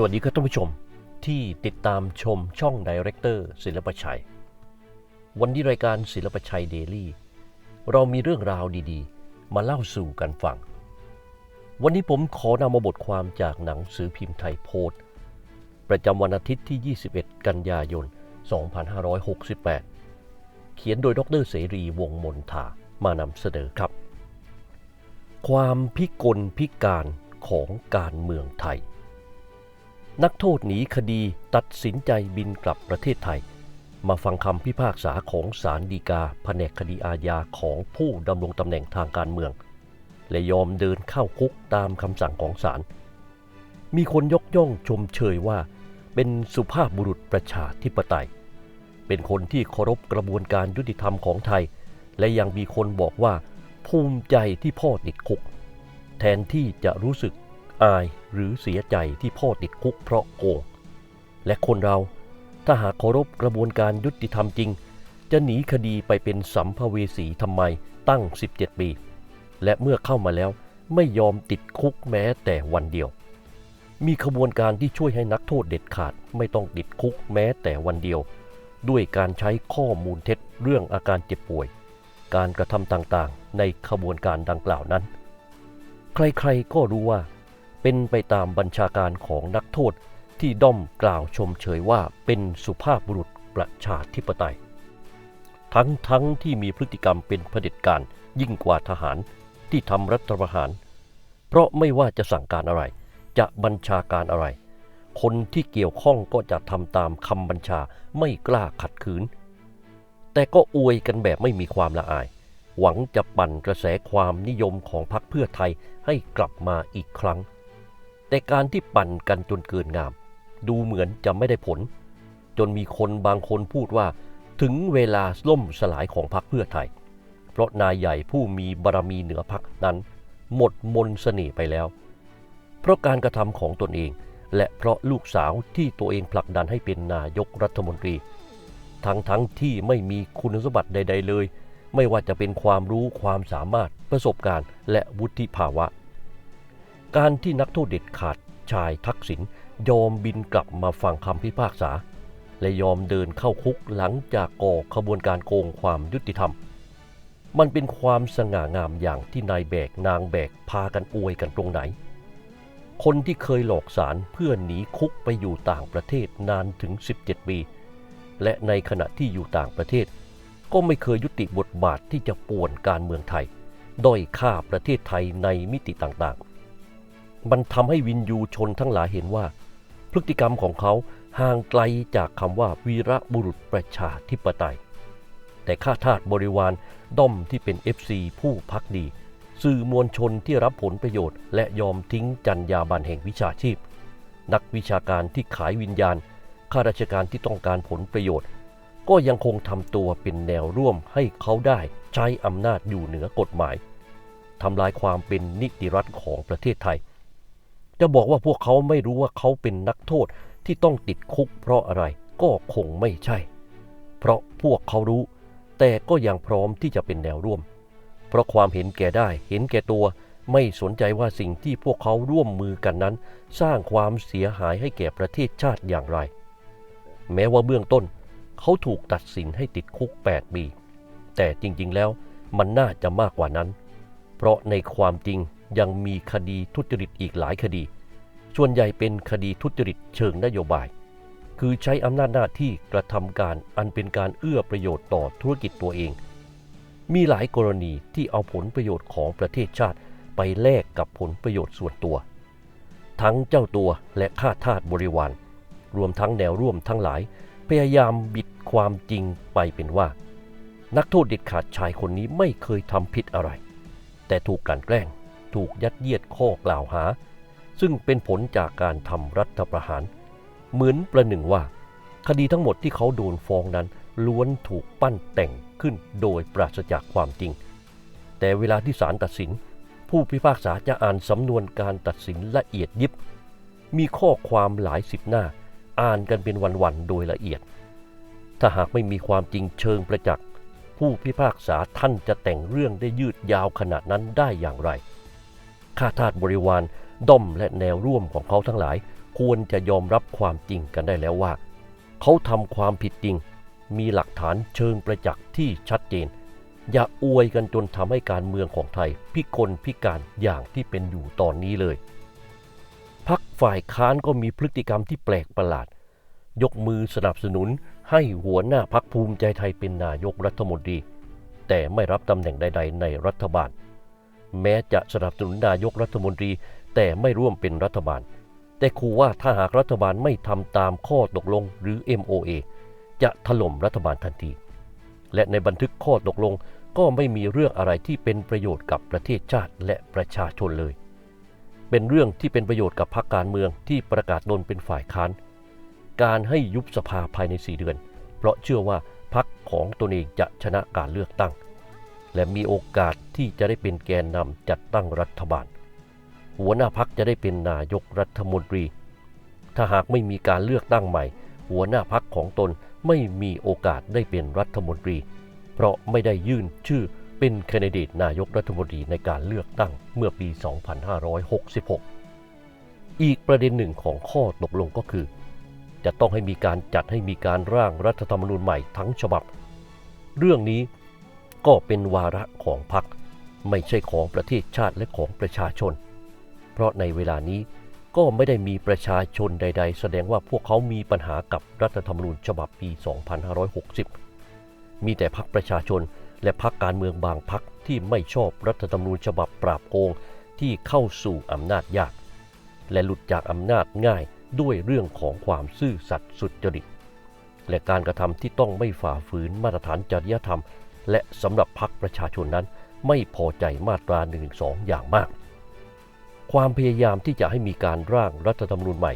สวัสดีครับท่านผู้ชมที่ติดตามชมช่องดีเรคเตอร์ศิลปชัย วันนี้รายการศิลปชัยเดลี่ เรามีเรื่องราวดีๆ มาเล่าสู่กันฟัง วันนี้ผมขอนำมาบทความจากหนังสือพิมพ์ไทยโพสต์ประจำวันอาทิตย์ที่ 21 กันยายน 2568 เขียนโดยดรเสรีวงมนทามานำเสนอครับ ความพิกลพิการของการเมืองไทย นักโทษหนีคดีตัดสินใจบินกลับประเทศไทย มาฟังคำพิพากษาของศาลฎีกาแผนกคดีอาญาของผู้ดำรงตำแหน่งทางการเมือง และยอมเดินเข้าคุกตามคำสั่งของศาลมีคนยกย่องชมเชยว่า เป็นสุภาพบุรุษประชาธิปไตย เป็นคนที่เคารพกระบวนการยุติธรรมของไทย และยังมีคนบอกว่า ภูมิใจที่พ่อติดคุก แทนที่จะรู้สึก อายหรือเสียใจที่พ่อติดคุกเพราะโกง และคนเราถ้าหากเคารพกระบวนการยุติธรรมจริง จะหนีคดีไปเป็นสัมภเวสีทำไมตั้ง 17 ปี และเมื่อเข้ามาแล้วไม่ยอมติดคุกแม้แต่วันเดียว มีขบวนการที่ช่วยให้นักโทษเด็ดขาดไม่ต้องติดคุกแม้แต่วันเดียว ด้วยการใช้ข้อมูลเท็จเรื่องอาการเจ็บป่วย การกระทำต่างๆ ในขบวนการดังกล่าวนั้น ใครๆก็รู้ว่า เป็นไปตามบัญชาการของนักโทษที่ด้อมกล่าวชมเชยว่าเป็นสุภาพบุรุษประชาธิปไตย ทั้งทั้งที่มีพฤติกรรมเป็นเผด็จการยิ่งกว่าทหารที่ทำรัฐประหาร เพราะไม่ว่าจะสั่งการอะไร จะบัญชาการอะไร คนที่เกี่ยวข้องก็จะทำตามคำบัญชาไม่กล้าขัดขืน แต่ก็อวยกันแบบไม่มีความละอาย หวังจะปั่นกระแสความนิยมของพรรคเพื่อไทยให้กลับมาอีกครั้ง แต่การที่ปั่นกันจนเกินงาม ดูเหมือนจะไม่ได้ผล จนมีคนบางคนพูดว่า ถึงเวลาล่มสลายของพรรคเพื่อไทย เพราะนายใหญ่ผู้มีบารมีเหนือพรรคนั้น หมดมนต์เสน่ห์ไปแล้ว เพราะการกระทำของตนเอง และเพราะลูกสาวที่ตัวเองผลักดันให้เป็นนายกรัฐมนตรี ทั้งทั้งที่ไม่มีคุณสมบัติใด ๆ เลย ไม่ว่าจะเป็นความรู้ความสามารถประสบการณ์ และวุฒิภาวะ การที่นักโทษเด็ดขาดชายทักษิณยอมบินกลับมาฟังคำพิพากษา และยอมเดินเข้าคุกหลังจากก่อขบวนการโกงความยุติธรรม มันเป็นความสง่างามอย่างที่นายแบกนางแบกพากันอวยกันตรงไหน คนที่เคยหลอกสารเพื่อหนีคุกไปอยู่ต่างประเทศนานถึง 17 ปี และในขณะที่อยู่ต่างประเทศ ก็ไม่เคยยุติบทบาทที่จะป่วนการเมืองไทย ด้อยค่าประเทศไทยในมิติต่างๆ มันทำให้วินยูชนทั้งหลายเห็นว่า พฤติกรรมของเขาห่างไกลจากคำว่าวีระบุรุษประชาธิปไตย แต่ข้าทาสบริวารด้อมที่เป็น FC ผู้พักดี สื่อมวลชนที่รับผลประโยชน์ และยอมทิ้งจรรยาบรรณแห่งวิชาชีพ นักวิชาการที่ขายวิญญาณข้าราชการที่ต้องการผลประโยชน์ ก็ยังคงทำตัวเป็นแนวร่วมให้เขาได้ใช้อำนาจอยู่เหนือกฎหมายทำลายความเป็นนิติรัฐของประเทศไทย จะบอกว่าพวกเขาไม่รู้ว่าเขาเป็นนักโทษที่ต้องติดคุกเพราะอะไรก็คงไม่ใช่ เพราะพวกเขารู้ แต่ก็ยังพร้อมที่จะเป็นแนวร่วม เพราะความเห็นแก่ได้เห็นแก่ตัวไม่สนใจว่าสิ่งที่พวกเขาร่วมมือกันนั้น สร้างความเสียหายให้แก่ประเทศชาติอย่างไร แม้ว่าเบื้องต้น เขาถูกตัดสินให้ติดคุก 8 ปี แต่จริงๆแล้วมันน่าจะมากกว่านั้น เพราะในความจริง ยังมีคดีทุจริตอีกหลายคดี ส่วนใหญ่เป็นคดีทุจริตเชิงนโยบาย คือใช้อำนาจหน้าที่กระทำการอันเป็นการเอื้อประโยชน์ต่อธุรกิจตัวเอง มีหลายกรณีที่เอาผลประโยชน์ของประเทศชาติไปแลกกับผลประโยชน์ส่วนตัว ทั้งเจ้าตัวและข้าทาสบริวาร รวมทั้งแนวร่วมทั้งหลาย พยายามบิดความจริงไปเป็นว่า นักโทษเด็ดขาดชายคนนี้ไม่เคยทำผิดอะไร แต่ถูกกลั่นแกล้ง ถูกยัดเยียดข้อกล่าวหา ซึ่งเป็นผลจากการทำรัฐประหาร เหมือนประหนึ่งว่า คดีทั้งหมดที่เขาโดนฟ้องนั้น ล้วนถูกปั้นแต่งขึ้นโดยปราศจากความจริง แต่เวลาที่ศาลตัดสิน ผู้พิพากษาจะอ่านสำนวนการตัดสินละเอียดยิบ มีข้อความหลายสิบหน้า อ่านกันเป็นวันๆโดยละเอียด ถ้าหากไม่มีความจริงเชิงประจักษ์ผู้พิพากษาท่านจะแต่งเรื่องได้ยืดยาวขนาดนั้นได้อย่างไร ข้าทาสบริวารด้อมและแนวร่วมของเขาทั้งหลาย ควรจะยอมรับความจริงกันได้แล้วว่า เขาทำความผิดจริง มีหลักฐานเชิงประจักษ์ที่ชัดเจน อย่าอวยกันจนทำให้การเมืองของไทย พิกลพิการอย่างที่เป็นอยู่ตอนนี้เลยพักฝ่ายค้านก็มีพฤติกรรมที่แปลกประหลาด ยกมือสนับสนุนให้หัวหน้าพักภูมิใจไทยเป็นนายกรัฐมนตรี แต่ไม่รับตำแหน่งใด ๆ ในรัฐบาล แม้จะสนับสนุนนายกรัฐมนตรีแต่ไม่ร่วมเป็นรัฐบาล แต่ขู่ว่าถ้าหากรัฐบาลไม่ทำตามข้อตกลงหรือ MOA จะถล่มรัฐบาลทันที และในบันทึกข้อตกลงก็ไม่มีเรื่องอะไรที่เป็นประโยชน์กับประเทศชาติและประชาชนเลย เป็นเรื่องที่เป็นประโยชน์กับพรรคการเมืองที่ประกาศตนเป็นฝ่ายค้าน การให้ยุบสภาภายใน 4 เดือน เพราะเชื่อว่าพรรคของตนเองจะชนะการเลือกตั้ง และมีโอกาสที่จะได้เป็นแกนนำจัดตั้งรัฐบาล หัวหน้าพักจะได้เป็นนายกรัฐมนตรี ถ้าหากไม่มีการเลือกตั้งใหม่ หัวหน้าพักของตนไม่มีโอกาสได้เป็นรัฐมนตรี เพราะไม่ได้ยื่นชื่อเป็นแคนดิเดตนายกรัฐมนตรีในการเลือกตั้งเมื่อปี 2566 อีกประเด็นหนึ่งของข้อตกลงก็คือ จะต้องให้มีการจัดให้มีการร่างรัฐธรรมนูญใหม่ทั้งฉบับ เรื่องนี้ ก็เป็นวาระของพรรคไม่ใช่ของประเทศชาติและของประชาชน เพราะในเวลานี้ก็ไม่ได้มีประชาชนใด ๆ แสดงว่าพวกเขามีปัญหากับรัฐธรรมนูญฉบับปี 2560 มีแต่พรรคประชาชนและพรรคการเมืองบางพรรคที่ไม่ชอบรัฐธรรมนูญฉบับปราบโกงที่เข้าสู่อำนาจยาก และหลุดจากอำนาจง่ายด้วยเรื่องของความซื่อสัตย์สุจริต และการกระทำที่ต้องไม่ฝ่าฝืนมาตรฐานจริยธรรม และสำหรับพรรคประชาชนนั้น ไม่พอใจมาตรา1นึอย่างมาก ความพยายามที่จะให้มีการร่างรัฐธรรมนูญใหม่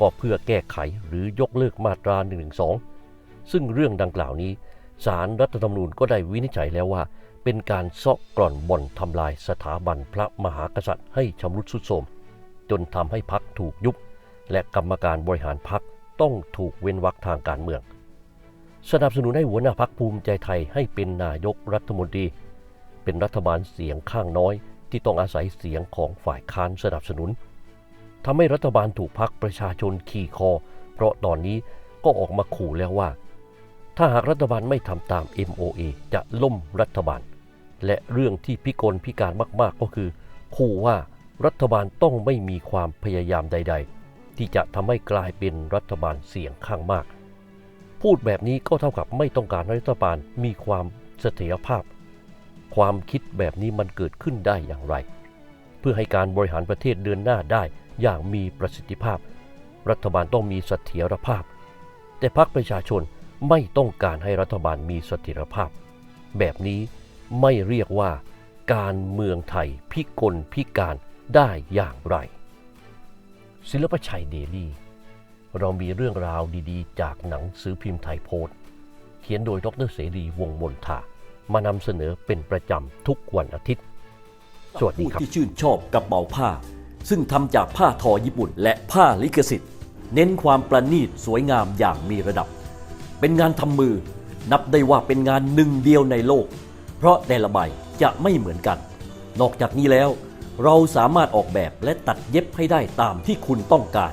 ก็เพื่อแก้ไขหรือยกเลิกมาตรา1นึซึ่งเรื่องดังกล่าวนี้ศาลรัฐธรรมนูญก็ได้วินิจฉัยแล้วว่า เป็นการซาะกร่อนบ่อนทำลายสถาบันพระมหากษัตริย์ให้ชำรุดทรุดโทรมจนทำให้พักถูกยุบ และกรรมการบริหารพักต้องถูกเว้นวรรคทางการเมือง สนับสนุนให้หัวหน้าพักภูมิใจไทยให้เป็นนายกรัฐมนตรี เป็นรัฐบาลเสียงข้างน้อย ที่ต้องอาศัยเสียงของฝ่ายค้านสนับสนุนทำให้รัฐบาลถูกพักประชาชนขี่คอ เพราะตอนนี้ก็ออกมาขู่แล้วว่า ถ้าหากรัฐบาลไม่ทำตาม MOA จะล่มรัฐบาล และเรื่องที่พิกลพิการมาก ๆ ก็คือขู่ว่ารัฐบาลต้องไม่มีความพยายามใด ๆ ที่จะทำให้กลายเป็นรัฐบาลเสียงข้างมาก พูดแบบนี้ก็เท่ากับไม่ต้องการให้รัฐบาลมีความเสถียรภาพ ความคิดแบบนี้มันเกิดขึ้นได้อย่างไร เพื่อให้การบริหารประเทศเดินหน้าได้อย่างมีประสิทธิภาพ รัฐบาลต้องมีเสถียรภาพ แต่พรรคประชาชนไม่ต้องการให้รัฐบาลมีเสถียรภาพ แบบนี้ไม่เรียกว่า การเมืองไทยพิกลพิการได้อย่างไร ศิลปชัยเดลี่ เรามีเรื่องราวดีๆ จากหนังสือพิมพ์ไทยโพสต์เขียนโดยดรเสรีวงมนทามานำเสนอเป็นประจำทุกวันอาทิตย์ สวัสดีครับผู้ที่ชื่นชอบกระเป๋าผ้า ซึ่งทำจากผ้าทอญี่ปุ่น และผ้าลิขสิทธิ์ เน้นความประณีตสวยงามอย่างมีระดับ เป็นงานทำมือ นับได้ว่าเป็นงานหนึ่งเดียวในโลก เพราะแต่ละใบจะไม่เหมือนกัน นอกจากนี้แล้ว เราสามารถออกแบบและตัดเย็บให้ได้ตามที่คุณต้องการ